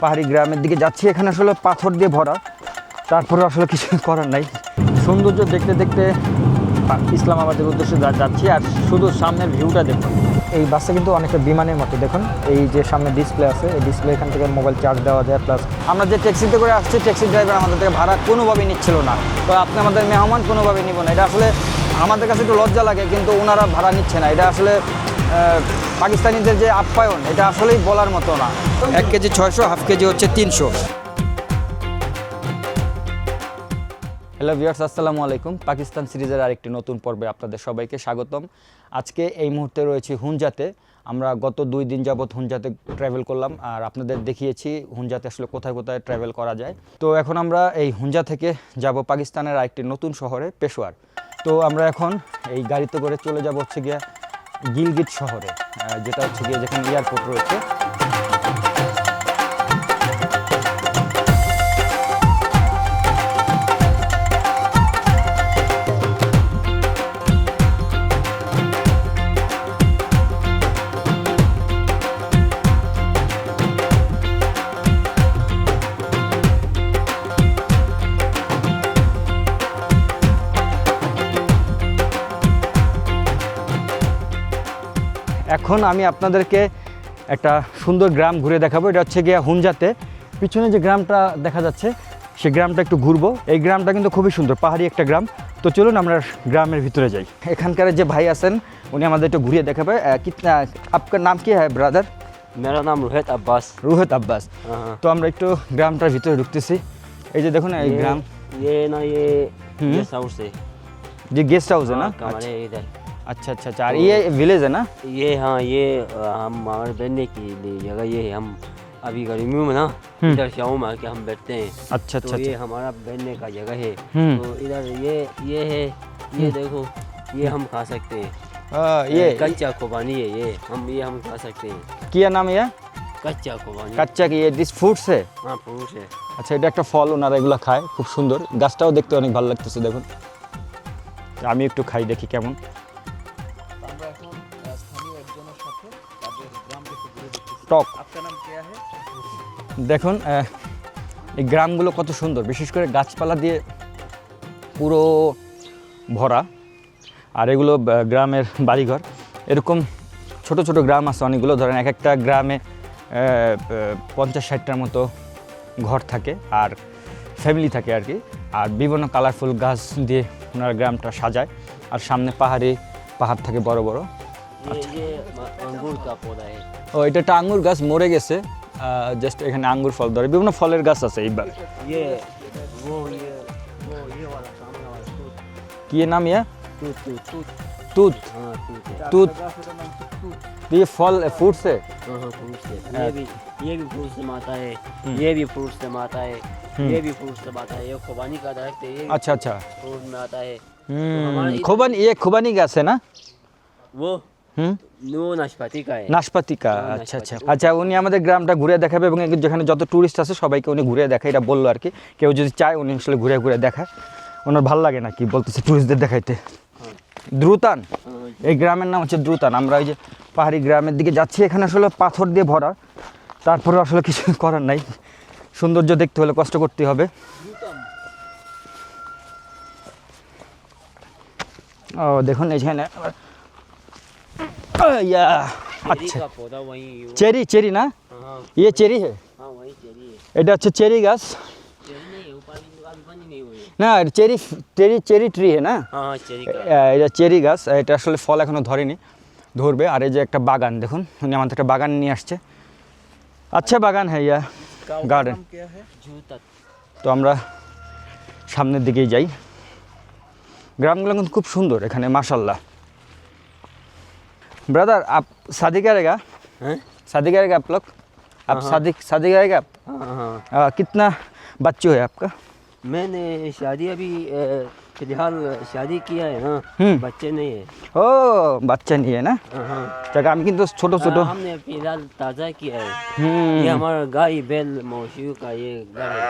পাহাড়ি গ্রামের দিকে যাচ্ছি। এখানে আসলে পাথর দিয়ে ভরা। তারপরে আসলে কিছু করার নাই। সৌন্দর্য দেখতে দেখতে ইসলামাবাদের উদ্দেশ্যে যাচ্ছি, আর শুধু সামনের ভিউটা দেখুন। এই বাসটা কিন্তু অনেকটা বিমানের মতো, দেখুন। এই যে সামনে ডিসপ্লে আছে, এই ডিসপ্লে এখান থেকে মোবাইল চার্জ দেওয়া যায়, প্লাস আমরা যে ট্যাক্সিতে করে আসছি, ট্যাক্সি ড্রাইভার আমাদের থেকে ভাড়া কোনোভাবেই নিচ্ছিল না। তো আপনি আমাদের মেহমান কোনোভাবে নিব না। এটা আসলে আমাদের কাছে একটু লজ্জা লাগে, কিন্তু ওনারা ভাড়া নিচ্ছে না। এটা আসলে পাকিস্তানিদের যে আপ্যায়ন এটা আসলেই বলার মতো না। এক কেজি ছয়শো হাফ কেজি হচ্ছে তিনশো। হ্যালো ভিউয়ার্স আসসালামু আলাইকুম। পাকিস্তান সিরিজের আরেকটি নতুন পর্বে আপনাদের সবাইকে স্বাগতম। আজকে এই মুহূর্তে রয়েছি হুঞ্জাতে আমরা গত দুই দিন যাবৎ হুনজাতে ট্রাভেল করলাম আর আপনাদের দেখিয়েছি হুনজাতে আসলে কোথায় কোথায় ট্রাভেল করা যায়। তো এখন আমরা এই হুনজা থেকে যাব পাকিস্তানের আরেকটি নতুন শহরে পেশোয়ার। তো আমরা এখন এই গাড়িতে করে চলে যাব হচ্ছে গিয়ে গিলগিট শহরে যেটা হচ্ছে গিয়ে যেখানে এয়ারপোর্ট রয়েছে। এখন আমি আপনাদেরকে একটা সুন্দর গ্রাম ঘুরে দেখাবো এটা হচ্ছে গিয়ে হুঞ্জাতে পিছনে যে গ্রামটা দেখা যাচ্ছে সেই গ্রামটা একটু ঘুরবো এই গ্রামটা কিন্তু খুবই সুন্দর পাহাড়ি একটা গ্রাম তো চলুন আমরা গ্রামের ভিতরে যাই এখানকার যে ভাই আছেন উনি আমাদের একটু ঘুরিয়ে দেখাবে আহ, কিতনা আপনার নাম কি হ্যাঁ ব্রাদার मेरा नाम रोहित अब्बास রুহেত আব্বাস हाँ, তো আমরা একটু গ্রামটার ভিতরে ঢুকতেছি এই যে দেখুন এই ये- গ্রাম ये ना ये हम्म। गेस्ट हाउस है যে গেস্ট হাউস है ना हाँ, कमरे इधर अच्छा अच्छा अच्छा और ये विलेज है ना ये हाँ ये अ, हम हमारे बैठने की लिए जगह ये है हम अभी गर्मियों में ना इधर शाम में आके हम बैठते हैं अच्छा तो अच्छा ये अच्छा हमारा बैठने का जगह है हम्म। तो इधर ये ये है ये देखो ये हम खा सकते हैं हाँ, ये कच्चा खुबानी है ये हम ये हम खा सकते हैं किया नाम ये कच्चा खुबानी কাচ্চা কি দিস ফুডস है हाँ पुरुष है আচ্ছা এটা একটা ফল ওনারা এগুলো খায় খুব সুন্দর গাছটাও দেখতে অনেক ভালো লাগতেছে দেখুন আমি একটু খাই দেখি কেমন টক। দেখুন এই গ্রামগুলো কত সুন্দর। বিশেষ করে গাছপালা দিয়ে পুরো ভরা। আর এগুলো গ্রামের বাড়িঘর। এরকম ছোট ছোট গ্রাম আছে অনেকগুলো। ধরেন এক একটা গ্রামে পঞ্চাশ ষাটটার মতো ঘর থাকে আর ফ্যামিলি থাকে আর কি। আর বিভিন্ন কালারফুল গাছ দিয়ে ওনার গ্রামটা সাজায়। আর সামনে পাহাড়ি পাহাড় থাকে বড় বড়। আঙ্গুর কা পৌধা ও এটা একটা আঙ্গুর গাছ মরে গেছে জাস্ট এখানে আঙ্গুর ফল ধরে বিভিন্ন ফলের গাছ আছে এইবার কি নাম ইয়া তুত তুত ये फल फ्रूट से ये भी ये भी फ्रूट से माता है ये भी फ्रूट से माता है ये भी फ्रूट से माता है ये खुबानी का दरख्त है अच्छा अच्छा फ्रूट में आता है खुबानी ये खुबानी गाछ है ना वो হুম? নাশপাতিকা আচ্ছা আচ্ছা। আচ্ছা উনি আমাদের গ্রামটা ঘুরে দেখাবে এবং যেখানে যত আছে সবাইকে উনি ঘুরে এটা আর কি। কেউ যদি চায় উনি আসলে ঘুরে ঘুরে দেখায়। ওনার লাগে না কি বলতেছে দেখাইতে? দ্রুতান। এই গ্রামের নাম হচ্ছে দ্রুতান। আমরা ওই যে পাহাড়ি গ্রামের দিকে যাচ্ছি এখানে আসলে পাথর দিয়ে ভরা। তারপরে আসলে কিছু করার নাই। সৌন্দর্য দেখতে হলে কষ্ট করতে হবে। ও দেখুন এখানে আবার- আহ, ইয়া चेरी আচ্ছা का पौधा वही চেরি চেরি না हाँ ইয়ে চেরি হে हाँ वही चेरी है এটা হচ্ছে চেরি গাছ चेरी नहीं है ऊपर की दुकान बनी नहीं हुई है না চেরি চেরি চেরি ট্রি হে না हाँ हाँ चेरी का আহ, এটা চেরি গাছ এটা আসলে ফল এখনো ধরেনি ধরবে আর এই যে একটা বাগান দেখুন উনি আমাদের একটা বাগান নিয়ে আসছে আচ্ছা বাগান হ্যাঁ ইয়া গার্ডেন जूता তো আমরা সামনের দিকেই যাই গ্রামগুলো কিন্তু খুব সুন্দর এখানে মাশাল্লাহ ब्रदर आप शादी करेगा हैं शादी करेगा आप लोग आप शादी शादी करेगा आप हाँ हाँ आ, कितना बच्चों है आपका मैंने शादी अभी अ, फिलहाल शादी किया है ना हम्म। बच्चे नहीं है ও বাচ্চা নিয়ে না हाँ, हाँ যাক আমি কিন্তু ছোট ছোট हाँ, हमने फिलहाल ताज़ा किया है হুম ये हमारा गाय बैल मौसी का ये घर है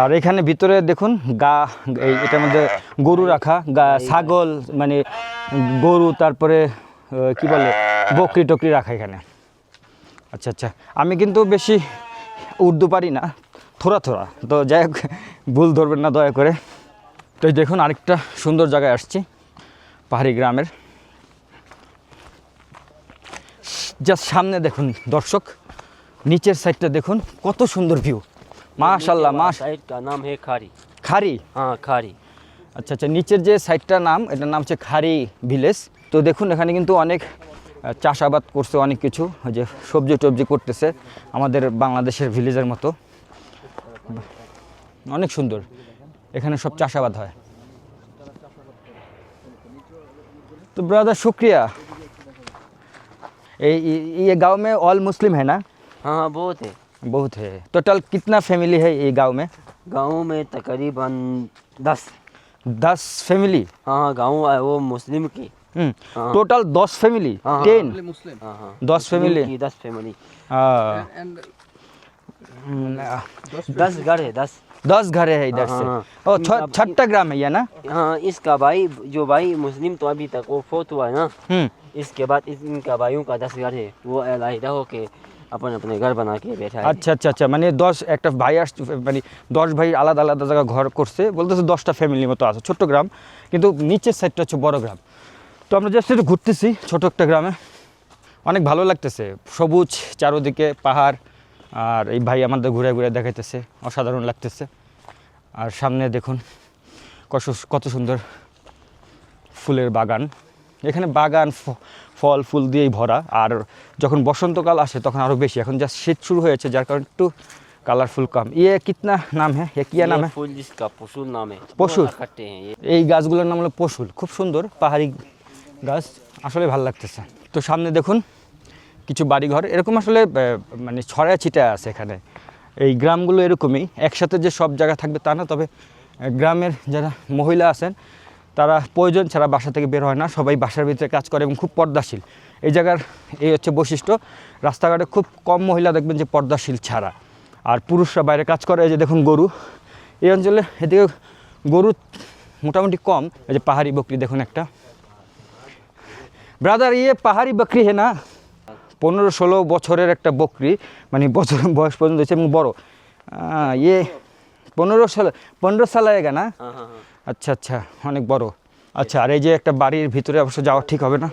আর এখানে ভিতরে দেখুন গা এই এটার মধ্যে গরু রাখা গা ছাগল মানে গরু তারপরে আহ, কি বলে বকরি টকরি রাখা এখানে। আচ্ছা আচ্ছা। আমি কিন্তু বেশি উর্দু পারি না থোড়া থোড়া। তো যাই হোক ভুল ধরবেন না দয়া করে। তো দেখুন আরেকটা সুন্দর জায়গায় আসছি পাহাড়ি গ্রামের। যা সামনে দেখুন দর্শক নিচের সাইডটা দেখুন কত সুন্দর ভিউ। মাশাল্লাহ মা সাইডটা নাম হে খারি। খারি? হ্যাঁ খারি। আচ্ছা আচ্ছা নিচের যে সাইডটার নাম এটার নাম হচ্ছে খারি ভিলেজ। তো দেখুন এখানে কিন্তু অনেক আহ, চাষাবাদ করছে অনেক কিছু ওই যে সবজি টবজি করতেছে আমাদের বাংলাদেশের ভিলেজের মতো অনেক সুন্দর এখানে সব চাষাবাদ হয় তো ब्रदर शुक्रिया ये ये- ये गांव में ऑल मुस्लिम है ना हाँ हाँ बहुत है बहुत है टोटल कितना फैमिली है ये गांव में गाँव में तकरीबन दस दस फैमिली हाँ हाँ गाँव है वो मुस्लिम की हम्म, हाँ। टोटल दस फैमिली हाँ, हाँ। टेन हाँ हाँ दस मुस्लिम family? की दस फैमिली हाँ, And हम्म, दस घर है दस दस घर है इधर हाँ, से हाँ। ओ छ- छठा ग्राम है ये ना हाँ इसका भाई जो भाई मुस्लिम तो अभी तक वो फोत हुआ है ना हम्म इसके बाद इस, इनका भाइयों का दस घर है वो अलहदा होके अपने अपने घर बना के बैठा है আচ্ছা আচ্ছা আচ্ছা মানে দশ একটা ভাই আসছে মানে দশ ভাই আলাদা আলাদা জায়গায় ঘর করছে বলতেছে দশটা ফ্যামিলির মতো আছে ছোট্ট গ্রাম কিন্তু নিচের সাইডটা হচ্ছে বড় গ্রাম তো আমরা জাস্ট একটু ঘুরতেছি ছোটো একটা গ্রামে। অনেক ভালো লাগতেছে। সবুজ চারোদিকে পাহাড় আর এই ভাই আমাদের ঘুরে ঘুরে দেখাইতেছে অসাধারণ লাগতেছে। আর সামনে দেখুন কত কত সুন্দর ফুলের বাগান। এখানে বাগান ফল ফুল দিয়েই ভরা। আর যখন বসন্তকাল আসে তখন আরও বেশি। এখন যা শীত শুরু হয়েছে যার কারণে একটু কালারফুল কাম ইয়ে কিতনা নাম হ্যাঁ? ইয়ে কিয়া নাম হ্যাঁ? পশুর পশুর। এই গাছগুলোর নাম হলো পশুল খুব সুন্দর পাহাড়ি গাছ আসলে ভালো লাগতেছে। তো সামনে দেখুন, কিছু বাড়িঘর। এরকম আসলে মানে ছড়ায় ছিটায় আছে এখানে। এই গ্রামগুলো এরকমই। একসাথে যে সব জায়গা থাকবে তা না, তবে গ্রামের যারা মহিলা আছেন, তারা প্রয়োজন ছাড়া বাসা থেকে বের হয় না। সবাই বাসার ভিতরে কাজ করে এবং খুব পর্দাশীল। এই জায়গার, এই হচ্ছে বৈশিষ্ট্য। রাস্তাঘাটে খুব কম মহিলা দেখবেন যে পর্দাশীল ছাড়া। আর পুরুষরা বাইরে কাজ করে যে দেখুন গরু। এই অঞ্চলে এদিকে গরু মোটামুটি কম। এই যে পাহাড়ি বকরি দেখুন একটা। ব্রাদার ইয়ে পাহাড়ি বকরি হে না? পনেরো ষোলো বছরের একটা বকরি মানে বছর বয়স পর্যন্ত হয়েছে এবং বড়ো। ইয়ে পনেরো সাল পনেরো সাল আয়গা না? হ্যাঁ, হ্যাঁ, হ্যাঁ। আচ্ছা আচ্ছা অনেক বড়। আচ্ছা আর এই যে একটা বাড়ির ভিতরে অবশ্য যাওয়া ঠিক হবে না?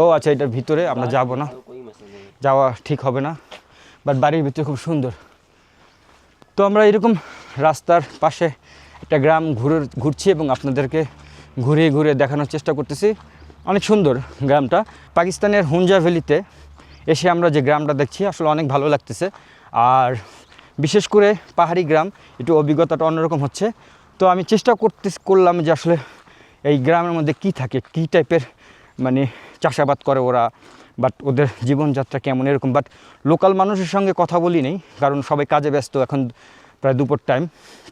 ও আচ্ছা এটার ভিতরে আমরা যাব না। যাওয়া ঠিক হবে না বাট বাড়ির ভিতরে খুব সুন্দর। তো আমরা এরকম রাস্তার পাশে একটা গ্রাম ঘুরে ঘুরছি এবং আপনাদেরকে ঘুরে ঘুরে দেখানোর চেষ্টা করতেছি। অনেক সুন্দর গ্রামটা। পাকিস্তানের হুঞ্জা ভ্যালিতে এসে আমরা যে গ্রামটা দেখছি আসলে অনেক ভালো লাগতেছে। আর বিশেষ করে পাহাড়ি গ্রাম একটু অভিজ্ঞতাটা অন্যরকম হচ্ছে। তো আমি চেষ্টা করতে করলাম যে আসলে এই গ্রামের মধ্যে কি থাকে কী টাইপের মানে চাষাবাদ করে ওরা বাট ওদের জীবনযাত্রা কেমন এরকম। বাট লোকাল মানুষের সঙ্গে কথা বলি নেই কারণ সবাই কাজে ব্যস্ত এখন প্রায় দুপুর টাইম।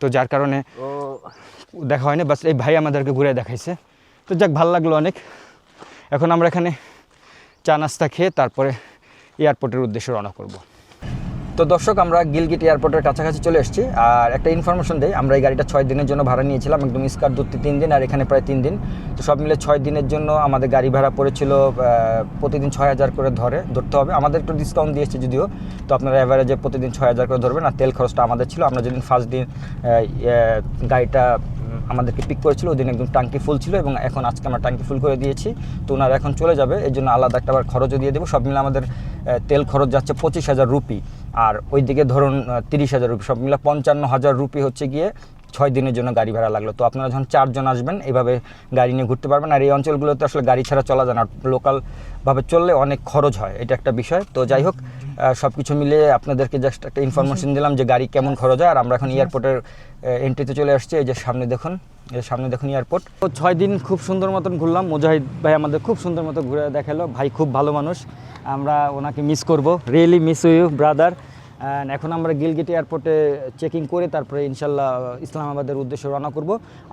তো যার কারণে দেখা হয়নি বাস এই ভাই আমাদেরকে ঘুরে দেখাইছে। তো যাক ভালো লাগল অনেক। এখন আমরা এখানে চা নাস্তা খেয়ে তারপরে এয়ারপোর্টের উদ্দেশ্যে রওনা করব। তো দর্শক আমরা গিলগিট এয়ারপোর্টের কাছাকাছি চলে এসেছি। আর একটা ইনফরমেশন দেই আমরা এই গাড়িটা ছয় দিনের জন্য ভাড়া নিয়েছিলাম একদম স্কার ধরতে তিন দিন আর এখানে প্রায় তিন দিন। তো সব মিলে ছয় দিনের জন্য আমাদের গাড়ি ভাড়া পড়েছিল প্রতিদিন ছয় হাজার করে ধরে ধরতে হবে। আমাদের একটু ডিসকাউন্ট দিয়েছে যদিও তো আপনারা অ্যাভারেজে প্রতিদিন ছয় হাজার করে ধরবেন। আর তেল খরচটা আমাদের ছিল আমরা যেদিন ফার্স্ট দিন ইয়ে, গাড়িটা আমাদেরকে পিক করেছিল, ওই দিন একদম টাঙ্কি ফুল ছিল এবং এখন আজকে আমরা টাঙ্কি ফুল করে দিয়েছি। তো ওনারা এখন চলে যাবে এর জন্য আলাদা একটা আবার খরচও দিয়ে দেবো। সব মিলে আমাদের তেল খরচ যাচ্ছে পঁচিশ হাজার রুপি। আর ওইদিকে ধরুন তিরিশ হাজার রুপি, সব মিলে পঞ্চান্ন হাজার রুপি হচ্ছে গিয়ে ছয় দিনের জন্য গাড়ি ভাড়া লাগল। তো আপনারা যখন চারজন আসবেন এইভাবে গাড়ি নিয়ে ঘুরতে পারবেন। আর এই অঞ্চলগুলোতে আসলে গাড়ি ছাড়া চলা যায় না। লোকালভাবে চললে অনেক খরচ হয়। এটা একটা বিষয়। তো যাই হোক সব কিছু মিলিয়ে আপনাদেরকে জাস্ট একটা ইনফরমেশন দিলাম যে গাড়ি কেমন খরচ হয়। আর আমরা এখন এয়ারপোর্টের এন্ট্রিতে চলে আসছি। এই যে সামনে দেখুন। যে সামনে দেখুন এয়ারপোর্ট তো ছয় দিন খুব সুন্দর মতন ঘুরলাম। মুজাহিদ ভাই আমাদের খুব সুন্দর মতো ঘুরে দেখাল। ভাই খুব ভালো মানুষ। আমরা ওনাকে মিস করব। Really miss you brother and এখন আমরা গিলগেট এয়ারপোর্টে চেকিং করে তারপরে ইনশাল্লাহ ইসলামাবাদের উদ্দেশ্যে রওনা করব।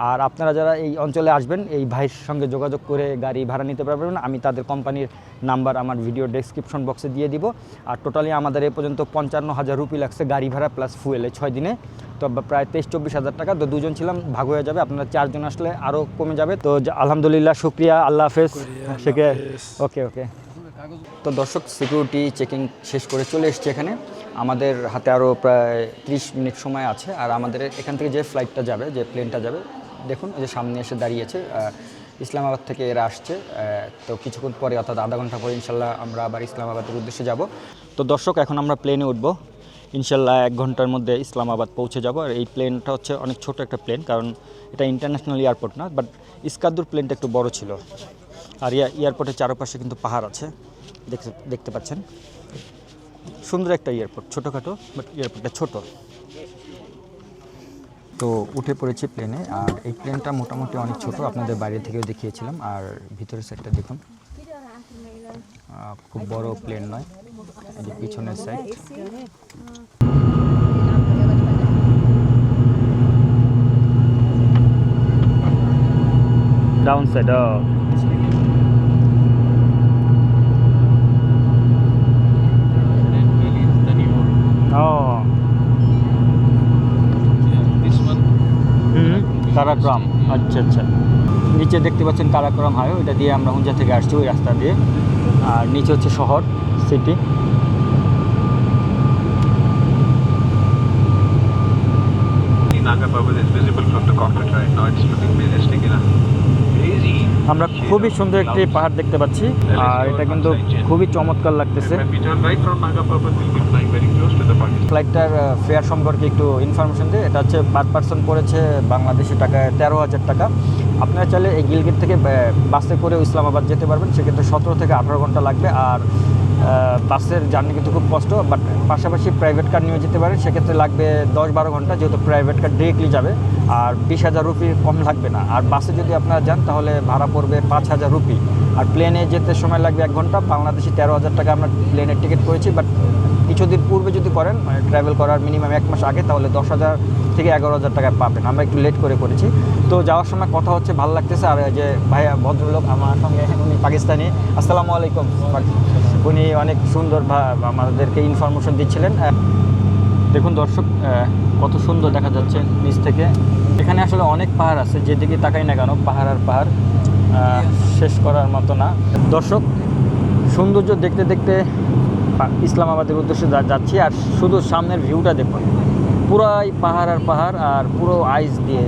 আর আপনারা যারা এই অঞ্চলে আসবেন এই ভাইয়ের সঙ্গে যোগাযোগ করে গাড়ি ভাড়া নিতে পারবেন আমি তাদের কোম্পানির নাম্বার আমার ভিডিও ডেসক্রিপশন বক্সে দিয়ে দিব। আর টোটালি আমাদের এ পর্যন্ত পঞ্চান্ন হাজার রুপি লাগছে গাড়ি ভাড়া প্লাস ফুয়েলে ছয় দিনে। তো প্রায় তেইশ চব্বিশ হাজার টাকা। তো দুজন ছিলাম ভাগ হয়ে যাবে আপনারা চারজন আসলে আরও কমে যাবে। তো আলহামদুলিল্লাহ শুক্রিয়া আল্লাহ হাফেজ। সেকে ওকে ওকে। তো দর্শক সিকিউরিটি চেকিং শেষ করে চলে এসেছি এখানে। আমাদের হাতে আরও প্রায় ত্রিশ মিনিট সময় আছে, আর আমাদের এখান থেকে যে ফ্লাইটটা যাবে, যে প্লেনটা যাবে, দেখুন যে সামনে এসে দাঁড়িয়েছে ইসলামাবাদ থেকে এরা আসছে তো কিছুক্ষণ পরে, অর্থাৎ আধা ঘণ্টা পরে, ইনশাল্লাহ আমরা আবার ইসলামাবাদের উদ্দেশ্যে যাব। তো দর্শক, এখন আমরা প্লেনে উঠবো। ইনশাল্লাহ এক ঘণ্টার মধ্যে ইসলামাবাদ পৌঁছে যাব, আর এই প্লেনটা হচ্ছে অনেক ছোট একটা প্লেন কারণ এটা ইন্টারন্যাশনাল এয়ারপোর্ট না বাট ইস্কাদ্দুর প্লেনটা একটু বড় ছিল। আর এয়ারপোর্টের চারপাশে কিন্তু পাহাড় আছে, দেখতে দেখতে পাচ্ছেন। সুন্দর একটা এয়ারপোর্ট, ছোটোখাটো বাট এয়ারপোর্টটা ছোট। তো উঠে পড়েছি প্লেনে আর এই প্লেনটা মোটামুটি অনেক ছোট, আপনাদের বাইরে থেকেও দেখিয়েছিলাম, আর ভিতরের সাইডটা দেখুন। খুব বড় প্লেন নয়, এই পিছনের সাইড ডাউন সাইড ও হুম কারাক্রম আচ্ছা আচ্ছা। নিচে দেখতে পাচ্ছেন কারাক্রম হয় ওইটা দিয়ে আমরা হুঞ্জা থেকে আসছি ওই রাস্তা দিয়ে। আর নিচে হচ্ছে শহর সিটি নাগা পাবেন is visible from the concrete right now it's আমরা খুবই সুন্দর একটি পাহাড় দেখতে পাচ্ছি। আর এটা কিন্তু খুবই চমৎকার লাগতেছে. ফ্লাইটটার ফেয়ার সম্পর্কে একটু ইনফরমেশন দিই এটা হচ্ছে পার পার্সন পড়েছে বাংলাদেশি টাকায় তেরো হাজার টাকা। আপনারা চাইলে এই গিলগিট থেকে বাসে করে ইসলামাবাদ যেতে পারবেন। সেক্ষেত্রে সতেরো থেকে আঠারো ঘণ্টা লাগবে। আর বাসের জার্নি কিন্তু খুব কষ্ট বাট পাশাপাশি প্রাইভেট কার নিয়ে যেতে পারেন। সেক্ষেত্রে লাগবে দশ বারো ঘণ্টা, যেহেতু প্রাইভেট কার ডিরেক্টলি যাবে, আর বিশ হাজার রুপি কম লাগবে না। আর বাসে যদি আপনারা যান, তাহলে ভাড়া পড়বে পাঁচ হাজার রুপি। আর প্লেনে যেতে সময় লাগবে এক ঘণ্টা, বাংলাদেশি তেরো হাজার টাকা আমরা প্লেনের টিকিট করেছি বাট কিছুদিন পূর্বে যদি করেন মানে ট্রাভেল করার মিনিমাম এক মাস আগে, তাহলে দশ হাজার থেকে এগারো হাজার টাকা পাবেন। আমরা একটু লেট করে করেছি। তো যাওয়ার সময় কথা হচ্ছে, ভালো লাগতেছে, আর যে ভাইয়া, ভদ্রলোক আমার সঙ্গে, উনি পাকিস্তানি। আসসালামু আলাইকুম উনি অনেক সুন্দর আমাদেরকে ইনফরমেশন দিচ্ছিলেন। দেখুন দর্শক কত সুন্দর দেখা যাচ্ছে নিচ থেকে। এখানে আসলে অনেক পাহাড় আছে, যেদিকে তাকাই না কেন, পাহাড় আর পাহাড় শেষ করার মতো না। দর্শক, সৌন্দর্য দেখতে দেখতে ইসলামাবাদের উদ্দেশ্যে যাচ্ছি, আর শুধু সামনের ভিউটা দেখুন। পুরাই পাহাড় আর পাহাড়, আর পুরো আইস দিয়ে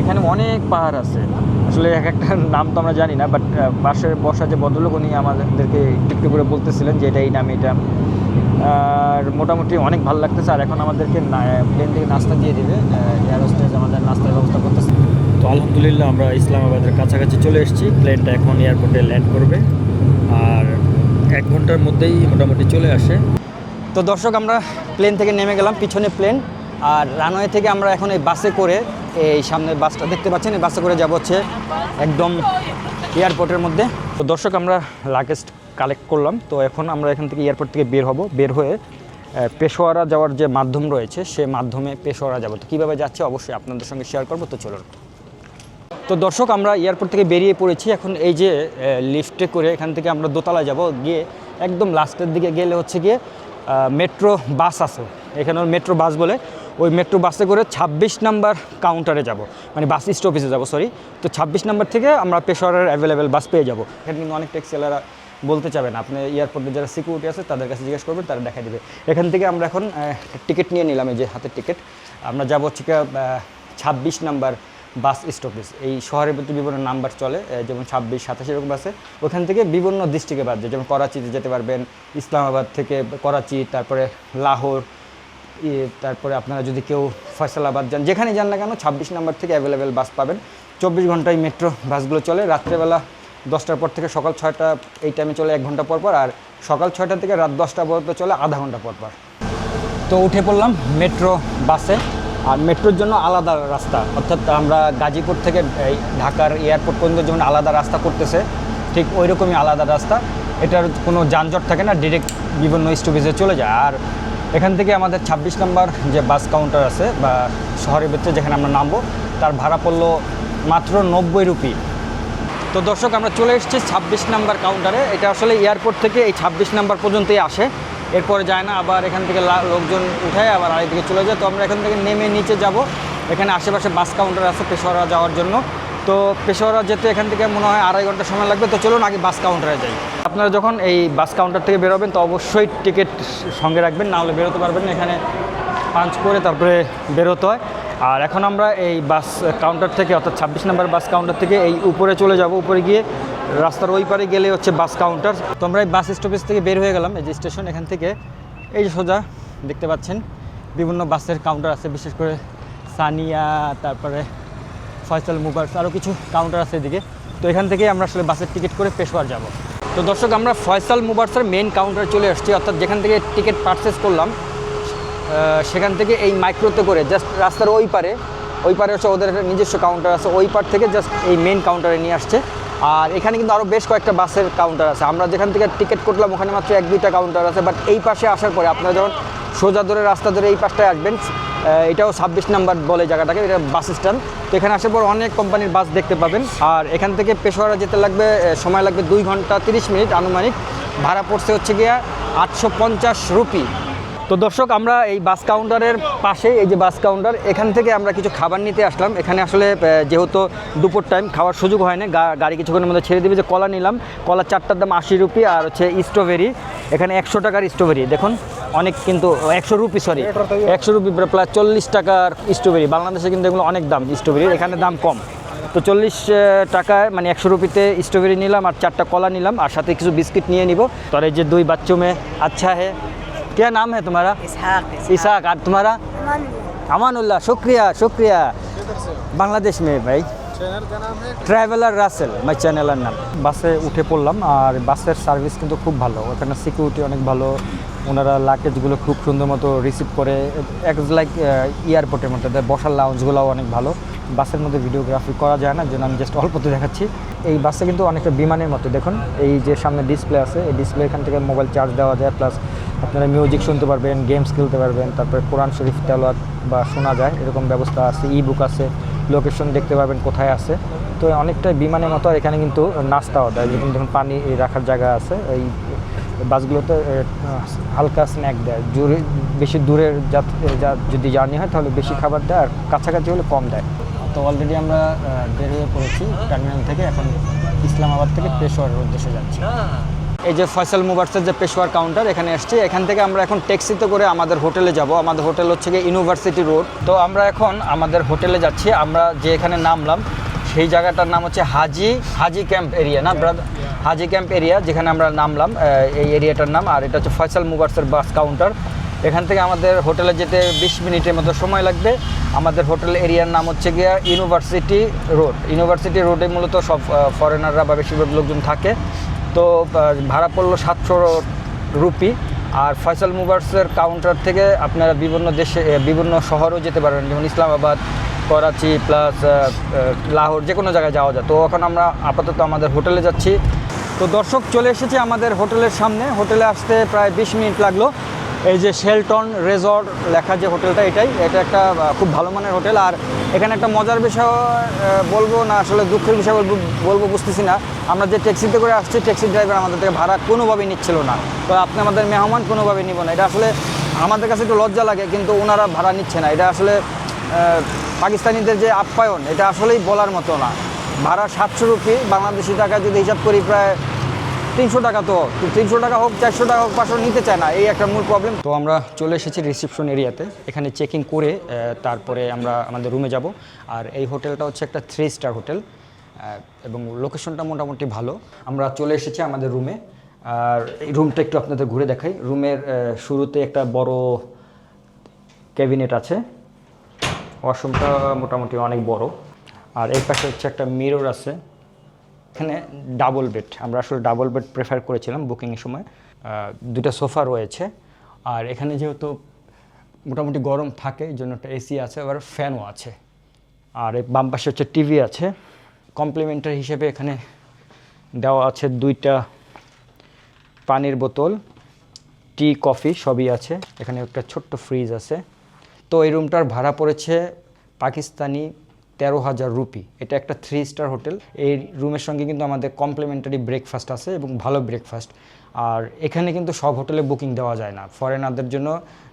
এখানে অনেক পাহাড় আছে। আসলে এক একটা নাম তো আমরা জানি না বাট পাশে বসা যে ভদ্রলোক উনি আমাদেরকে একটু করে বলতেছিলেন যে এটা এই নাম এটা। আর মোটামুটি অনেক ভালো লাগতেছে আর এখন আমাদেরকে প্লেন থেকে নাস্তা দিয়ে দিবে। এয়ার হোস্টেজ আমাদের নাস্তার ব্যবস্থা করতেছে। তো আলহামদুলিল্লাহ আমরা ইসলামাবাদের কাছাকাছি চলে এসেছি। প্লেনটা এখন এয়ারপোর্টে ল্যান্ড করবে। আর এক ঘণ্টার মধ্যেই মোটামুটি চলে আসে। তো দর্শক আমরা প্লেন থেকে নেমে গেলাম পিছনে প্লেন আর রানওয়ে থেকে আমরা এখন এই বাসে করে এই সামনে বাসটা দেখতে পাচ্ছেন, এই বাসে করে যাব হচ্ছে একদম এয়ারপোর্টের মধ্যে। তো দর্শক, আমরা লাগেজ কালেক্ট করলাম। তো এখন আমরা এখান থেকে এয়ারপোর্ট থেকে বের হব, বের হয়ে পেশোয়ারা যাওয়ার যে মাধ্যম রয়েছে, সে মাধ্যমে পেশোয়ারা যাব। তো কীভাবে যাচ্ছে অবশ্যই আপনাদের সঙ্গে শেয়ার করব। তো চলুন। তো দর্শক, আমরা এয়ারপোর্ট থেকে বেরিয়ে পড়েছি। এখন এই যে লিফটে করে এখান থেকে আমরা দোতলা যাব। গিয়ে একদম লাস্টের দিকে গেলে হচ্ছে গিয়ে মেট্রো বাস আছে। এখানে মেট্রো বাস বলে ওই মেট্রো বাসে করে ২৬ নাম্বার কাউন্টারে যাব। মানে বাস স্টপেজে যাব সরি তো ২৬ নাম্বার থেকে আমরা পেশোয়ারের অ্যাভেলেবেল বাস পেয়ে যাব। এখানে কিন্তু অনেক ট্যাক্সিওয়ালারা বলতে চাবেন আপনি এয়ারপোর্টে যারা সিকিউরিটি আছে, তাদের কাছে জিজ্ঞেস করবেন, তারা দেখা দেবে। এখান থেকে আমরা এখন টিকিট নিয়ে নিলাম এই যে হাতের টিকিট আমরা যাব হচ্ছে ছাব্বিশ নাম্বার বাস স্টপেজ এই শহরের ভিতরে বিভিন্ন নাম্বার চলে যেমন ছাব্বিশ, সাতাশ এরকম আছে ওখান থেকে বিভিন্ন ডিস্ট্রিক্টে বাদ যায়। যেমন করাচিতে যেতে পারবেন, ইসলামাবাদ থেকে করাচি, তারপরে লাহোর তারপরে আপনারা যদি কেউ ফয়সালাবাদ যান, যেখানে যান না কেন, ছাব্বিশ নাম্বার থেকে অ্যাভেলেবেল বাস পাবেন। চব্বিশ ঘন্টায় মেট্রো বাসগুলো চলে, রাত্রেবেলা দশটার পর থেকে সকাল ছয়টা, এই টাইমে চলে এক ঘণ্টা পর পর, আর সকাল ছয়টা থেকে রাত দশটা পর্যন্ত চলে আধা ঘণ্টা পর পর। তো উঠে পড়লাম মেট্রো বাসে আর মেট্রোর জন্য আলাদা রাস্তা। অর্থাৎ আমরা গাজীপুর থেকে, এই ঢাকার এয়ারপোর্ট পর্যন্ত যেমন আলাদা রাস্তা করতেছে, ঠিক ওই রকমই আলাদা রাস্তা। এটার কোনো যানজট থাকে না ডিরেক্ট বিভিন্ন স্টপেজে চলে যায়। আর এখান থেকে আমাদের ২৬ নম্বর যে বাস কাউন্টার আছে বা শহরের ভিতরে যেখানে আমরা নামবো, তার ভাড়া পড়ল মাত্র নব্বই রুপি। তো দর্শক, আমরা চলে এসেছি ছাব্বিশ নাম্বার কাউন্টারে এটা আসলে এয়ারপোর্ট থেকে এই ছাব্বিশ নাম্বার পর্যন্তই আসে। এরপরে যায় না, আবার এখান থেকে লোকজন উঠায়, আবার আরেকদিকে চলে যায়। তো আমরা এখান থেকে নেমে নিচে যাব। এখানে আশেপাশে বাস কাউন্টার আছে পেশোয়ারা যাওয়ার জন্য। তো পেশোয়ারা যেতে এখান থেকে মনে হয় আড়াই ঘণ্টা সময় লাগবে, তো চলুন আগে বাস কাউন্টারে যাই। আপনারা যখন এই বাস কাউন্টার থেকে বেরোবেন, তো অবশ্যই টিকিট সঙ্গে রাখবেন, না হলে বেরোতে পারবেন এখানে পাঞ্চ করে তারপরে বেরোতে হয়। আর এখন আমরা এই বাস কাউন্টার থেকে, অর্থাৎ ছাব্বিশ নম্বর বাস কাউন্টার থেকে এই উপরে চলে যাব। উপরে গিয়ে রাস্তার ওই পারে গেলে হচ্ছে বাস কাউন্টার তো আমরা এই বাস স্টপেজ থেকে বের হয়ে গেলাম, এই যে স্টেশন এখান থেকে। এই যে সোজা, দেখতে পাচ্ছেন, বিভিন্ন বাসের কাউন্টার আছে, বিশেষ করে সানিয়া, তারপরে ফয়সাল মুভার্স আরও কিছু কাউন্টার আছে এদিকে। তো এখান থেকে আমরা আসলে বাসের টিকিট করে পেশোয়ার যাব। তো দর্শক, আমরা ফয়সাল মুবার্সের মেন কাউন্টারে চলে আসছি অর্থাৎ যেখান থেকে টিকিট পারচেস করলাম সেখান থেকে এই মাইক্রোতে করে জাস্ট রাস্তার ওই পারে ওই পারে হচ্ছে ওদের একটা নিজস্ব কাউন্টার আছে, ওই পার থেকে জাস্ট এই মেন কাউন্টারে নিয়ে আসছে। আর এখানে কিন্তু আরও বেশ কয়েকটা বাসের কাউন্টার আছে। আমরা যেখান থেকে টিকিট করলাম, ওখানে মাত্র এক, দুইটা কাউন্টার আছে। বাট এই পাশে আসার পরে আপনারা যখন সোজা ধরে রাস্তা ধরে এই পাশটায় আসবেন এটাও ছাব্বিশ নাম্বার বলে জায়গাটাকে, এটা বাস স্ট্যান্ড তো এখানে আসার পর অনেক কোম্পানির বাস দেখতে পাবেন। আর এখান থেকে পেশোয়ারা যেতে লাগবে সময় লাগবে দুই ঘণ্টা তিরিশ মিনিট আনুমানিক। ভাড়া পড়ছে হচ্ছে গিয়া আটশো পঞ্চাশ রুপি। তো দর্শক, আমরা এই বাস কাউন্টারের পাশে এই যে বাস কাউন্টার, এখান থেকে আমরা কিছু খাবার নিতে আসলাম। এখানে আসলে যেহেতু দুপুর টাইম, খাওয়ার সুযোগ হয় না গাড়ি কিছুক্ষণের মধ্যে ছেড়ে দিবে যে কলা নিলাম। কলা চারটার দাম আশি রুপি আর হচ্ছে স্ট্রবেরি। এখানে একশো টাকার স্ট্রবেরি, দেখুন। অনেক কিন্তু একশো রুপি সরি একশো রুপি প্রায় চল্লিশ টাকার স্ট্রবেরি বাংলাদেশে কিন্তু এগুলো অনেক দাম স্ট্রবেরি এখানে দাম কম তো চল্লিশ আহ, টাকায় মানে একশো রুপিতে স্ট্রবেরি নিলাম আর চারটা কলা নিলাম আর সাথে কিছু বিস্কিট নিয়ে নিব তোর এই যে দুই বাচ্চों में अच्छा है क्या नाम है तुम्हारा इसहाक इसाक और तुम्हारा अमानुल्लाह शुक्रिया शुक्रिया বাংলাদেশ में भाई ট্রাভেলার রাসেল মাই চ্যানেলের নাম বাসে উঠে পড়লাম আর বাসের সার্ভিস কিন্তু খুব ভালো ওখানে সিকিউরিটি অনেক ভালো ওনারা লাগেজগুলো খুব সুন্দর মতো রিসিভ করে। এক লাইক এয়ারপোর্টের দেয়, বসার লাউঞ্জগুলোও অনেক ভালো। বাসের মধ্যে ভিডিওগ্রাফি করা যায় না জন্য আমি জাস্ট অল্পতে দেখাচ্ছি। এই বাসে কিন্তু অনেকটা বিমানের মতো। দেখুন এই যে সামনে ডিসপ্লে আছে এই ডিসপ্লে এখান থেকে মোবাইল চার্জ দেওয়া যায়। প্লাস আপনারা মিউজিক শুনতে পারবেন গেমস খেলতে পারবেন। তারপরে কোরআন শরীফ তেলাওয়াত বা শোনা যায়। এরকম ব্যবস্থা আছে। ই বুক আছে। লোকেশন দেখতে পারবেন কোথায় আছে। তো অনেকটা বিমানের মতো। এখানে কিন্তু নাস্তাও দেয়। যেরকম দেখুন পানি রাখার জায়গা আছে। এই বাসগুলোতে হালকা স্ন্যাক দেয়। জোরে বেশি দূরের যদি জার্নি হয় তাহলে বেশি খাবার দেয় আর কাছাকাছি হলে কম দেয়। তো অলরেডি আমরা বের হয়ে পড়েছি টার্মিনাল থেকে। এখন ইসলামাবাদ থেকে পেশোয়ারের উদ্দেশ্যে যাচ্ছি। এই যে ফয়সাল মুভার্সের যে পেশোয়ার কাউন্টার এখানে এসেছি। এখান থেকে আমরা এখন ট্যাক্সিতে করে আমাদের হোটেলে যাব। আমাদের হোটেল হচ্ছে গিয়ে ইউনিভার্সিটি রোড তো আমরা এখন আমাদের হোটেলে যাচ্ছি। আমরা যে এখানে নামলাম সেই জায়গাটার নাম হচ্ছে হাজি হাজি ক্যাম্প এরিয়া না ব্রাদার হাজি ক্যাম্প এরিয়া, যেখানে আমরা নামলাম এই এরিয়াটার নাম। আর এটা হচ্ছে ফয়সাল মুভার্সের বাস কাউন্টার। এখান থেকে আমাদের হোটেলে যেতে বিশ মিনিটের মতো সময় লাগবে। আমাদের হোটেল এরিয়ার নাম হচ্ছে গিয়া ইউনিভার্সিটি রোড। ইউনিভার্সিটি রোডে মূলত সব ফরেনাররা বা বেশিরভাগ লোকজন থাকে। তো ভাড়া পড়ল সাতশো রুপি। আর ফয়সাল মুভার্সের কাউন্টার থেকে আপনারা বিভিন্ন দেশে বিভিন্ন শহরেও যেতে পারেন। যেমন ইসলামাবাদ, করাচি, প্লাস লাহোর যে কোনো জায়গায় যাওয়া যায়। তো এখন আমরা আপাতত আমাদের হোটেলে যাচ্ছি। তো দর্শক, চলে এসেছি আমাদের হোটেলের সামনে। হোটেলে আসতে প্রায় বিশ মিনিট লাগল। এই যে শেলটন রেজর্ট লেখা যে হোটেলটা, এটাই। এটা একটা খুব ভালো মানের হোটেল। আর এখানে একটা মজার বিষয় বলব না, আসলে দুঃখের বিষয় বলব বলব, বুঝতেছি না। আমরা যে ট্যাক্সিতে করে আসছি, ট্যাক্সি ড্রাইভার আমাদের থেকে ভাড়া কোনোভাবেই নিচ্ছিল না। তো আপনি আমাদের মেহমান, কোনোভাবেই নিব না। এটা আসলে আমাদের কাছে একটু লজ্জা লাগে, কিন্তু ওনারা ভাড়া নিচ্ছে না। এটা আসলে পাকিস্তানিদের যে আপ্যায়ন, এটা আসলেই বলার মতো না। ভাড়া সাতশো রুপি, বাংলাদেশি টাকা যদি হিসাব করি প্রায় তিনশো টাকা তো। তিনশো টাকা হোক, চারশো টাকা হোক, পাঁচশো নিতে চায় না, এই একটা মূল প্রবলেম তো আমরা চলে এসেছি রিসেপশন এরিয়াতে এখানে চেকিং করে তারপরে আমরা আমাদের রুমে যাব। আর এই হোটেলটা হচ্ছে একটা থ্রি স্টার হোটেল এবং লোকেশনটা মোটামুটি ভালো। আমরা চলে এসেছি আমাদের রুমে আর এই রুমটা একটু আপনাদের ঘুরে দেখাই। রুমের শুরুতে একটা বড় ক্যাবিনেট আছে। ওয়াশরুমটা মোটামুটি অনেক বড়। আর এই পাশে হচ্ছে একটা মিরর আছে। এখানে ডাবল বেড আমরা আসলে ডাবল বেড প্রেফার করেছিলাম বুকিংয়ের সময়। দুটা সোফা রয়েছে। আর এখানে যেহেতু মোটামুটি গরম থাকে, এই জন্য একটা এসি আছে, আবার ফ্যানও আছে। আর এই বাম পাশে হচ্ছে টিভি আছে। কমপ্লিমেন্টারি হিসেবে এখানে দেওয়া আছে দুইটা পানির বোতল টি কফি সবই আছে। এখানে একটা ছোট্ট ফ্রিজ আছে। তো এই রুমটার ভাড়া পড়েছে পাকিস্তানি তেরো হাজার রুপি। এটা একটা থ্রি স্টার হোটেল। এই রুমের সঙ্গে কিন্তু আমাদের কমপ্লিমেন্টারি ব্রেকফাস্ট আছে এবং ভালো ব্রেকফাস্ট আর এখানে কিন্তু সব হোটেলে বুকিং দেওয়া যায় না। ফরেনারদের জন্য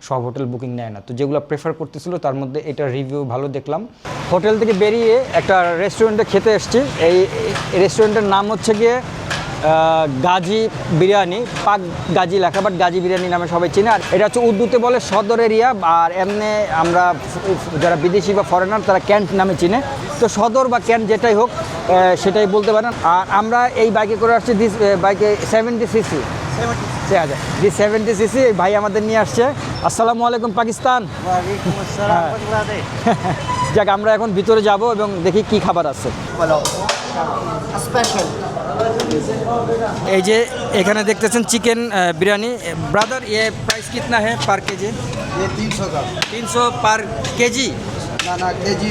সব হোটেল বুকিং নেয় না। তো যেগুলো প্রেফার করতেছিল, তার মধ্যে এটা রিভিউ ভালো দেখলাম। হোটেল থেকে বেরিয়ে একটা রেস্টুরেন্টে খেতে এসছি। এই রেস্টুরেন্টের নাম হচ্ছে গিয়ে গাজী বিরিয়ানি পাক গাজী লেখা বাট গাজী বিরিয়ানি নামে সবাই চেনে। আর এটা হচ্ছে উর্দুতে বলে সদর এরিয়া আর এমনি আমরা যারা বিদেশি বা ফরেনার তারা ক্যান্ট নামে চিনে। তো সদর বা ক্যান্ট যেটাই হোক সেটাই বলতে পারেন। আর আমরা এই বাইকে করে আসছি দিস বাইকে সেভেন্টি সিসি আচ্ছা দিস সেভেন্টি সিসি ভাই আমাদের নিয়ে আসছে। আসসালামু আলাইকুম পাকিস্তান। হ্যাঁ। যাক আমরা এখন ভিতরে যাব এবং দেখি কি খাবার আছে। স্পেশাল। এই যে এখানে দেখতেছেন চিকেন বিরিয়ানি। ব্রাদার ইয়ে প্রাইস কিতনা হ্যাঁ পার কেজি? তিনশো per K G? K G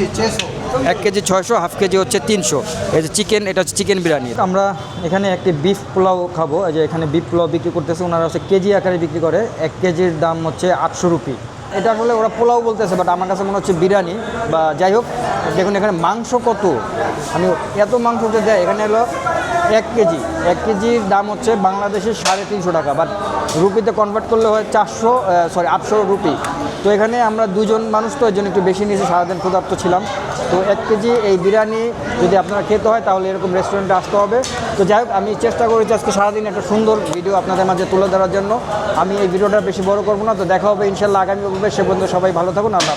এক কেজি ছয়শো হাফ কেজি হচ্ছে তিনশো। এই যে চিকেন এটা হচ্ছে চিকেন বিরিয়ানি। আমরা এখানে একটি বিফ পোলাও খাব। এই যে এখানে বিফ পোলাও বিক্রি করতেছে ওনারা হচ্ছে কেজি আকারে বিক্রি করে। এক কেজির দাম হচ্ছে আটশো রুপি। এটা আসলে ওরা পোলাও বলতেছে বাট আমার কাছে মনে হচ্ছে বিরিয়ানি বা যাই হোক, দেখুন এখানে মাংস কত। আমি এত মাংস যে দেয় এখানে হলো এক কেজি। এক কেজির দাম হচ্ছে বাংলাদেশের সাড়ে তিনশো টাকা বাট রুপিতে কনভার্ট করলে হয় চারশো সরি আটশো রুপি। তো এখানে আমরা দুজন মানুষ তো, এর জন্য একটু বেশি নিয়েছি, সারাদিন ক্ষুধার্ত ছিলাম। তো এক কেজি এই বিরিয়ানি যদি আপনারা খেতে হয়, তাহলে এরকম রেস্টুরেন্টে আসতে হবে। তো যাই হোক, আমি চেষ্টা করেছি আজকে সারাদিন একটা সুন্দর ভিডিও আপনাদের মাঝে তুলে ধরার জন্য। আমি এই ভিডিওটা বেশি বড় করব না, তো দেখা হবে ইনশাল্লাহ আগামী সে পর্যন্ত সবাই ভালো থাকুন, আল্লাহ